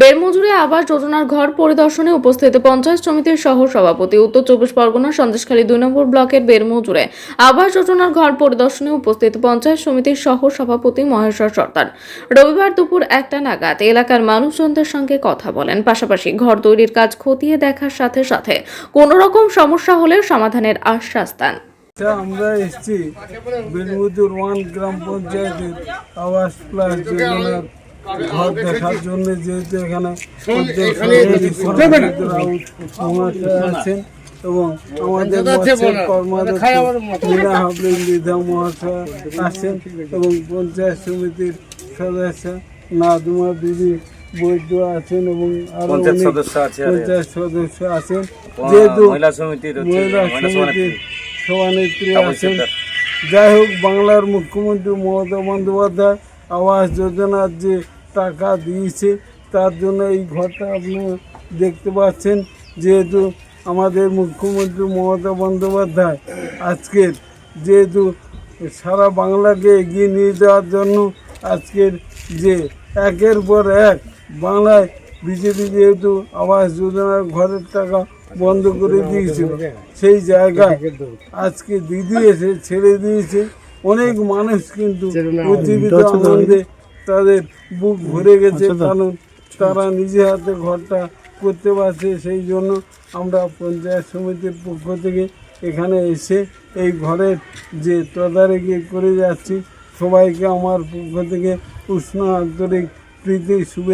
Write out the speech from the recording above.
বেরমজুরে আবাস যোজনার ঘর পরিদর্শনে উপস্থিত পঞ্চায়েত সমিতির সহ সভাপতি উত্তর চব্বিশ পরগনা সন্দেশখালী দুই নম্বর ব্লকের বেরমজুরে আবাস যোজনার ঘর পরিদর্শনে উপস্থিত পঞ্চায়েত সমিতির সহ সভাপতি মহেশ্বর সর্দার। রবিবার দুপুর একটা নাগাদ এলাকার মানুষজনদের সঙ্গে কথা বলেন। পাশাপাশি ঘর তৈরির কাজ খতিয়ে দেখার সাথে সাথে কোনো রকম সমস্যা হলে সমাধানের আশ্বাস দেন। আমরা এসেছি বেলমুদুর ওয়ান গ্রাম পঞ্চায়েতের আবাস প্লাস যোজনার ঘর দেখার জন্য যেহেতু এখানে আছেন এবং আমাদের হাবলিন বিধা মহাশয় আছেন এবং পঞ্চায়েত সমিতির সদস্য নাদুমা দিদি বৈদ্য আছেন এবং আরও পঞ্চায়েত সদস্য আছে পঞ্চায়েত সদস্য আছেন। যেহেতু মহিলা সমিতির সভানেত্রী আছেন। যাই হোক বাংলার মুখ্যমন্ত্রী মমতা বন্দ্যোপাধ্যায় আবাস যোজনার যে টাকা দিয়েছে। তার জন্য এই ঘরটা আপনারা দেখতে পাচ্ছেন যেহেতু আমাদের মুখ্যমন্ত্রী মমতা বন্দ্যোপাধ্যায় আজকের যেহেতু সারা বাংলাকে এগিয়ে নিয়ে যাওয়ার জন্য আজকের যে একের পর এক বাংলায় বিজেপি যেহেতু আবাস যোজনার ঘরের টাকা বন্ধ করে দিয়েছিল সেই জায়গায় আজকে দিদি এসে ছেড়ে দিয়েছে। অনেক মানুষ কিন্তু উজ্জীবিত আনন্দে তাদের বুক ভরে গেছে কারণ তারা নিজে হাতে ঘরটা করতে পারছে সেই জন্য আমরা পঞ্চায়েত সমিতির পক্ষ থেকে এখানে এসে এই ঘরের যে তদারকি করে যাচ্ছি সবাইকে আমার পক্ষ থেকে উষ্ণ আন্তরিক প্রীতি শুভে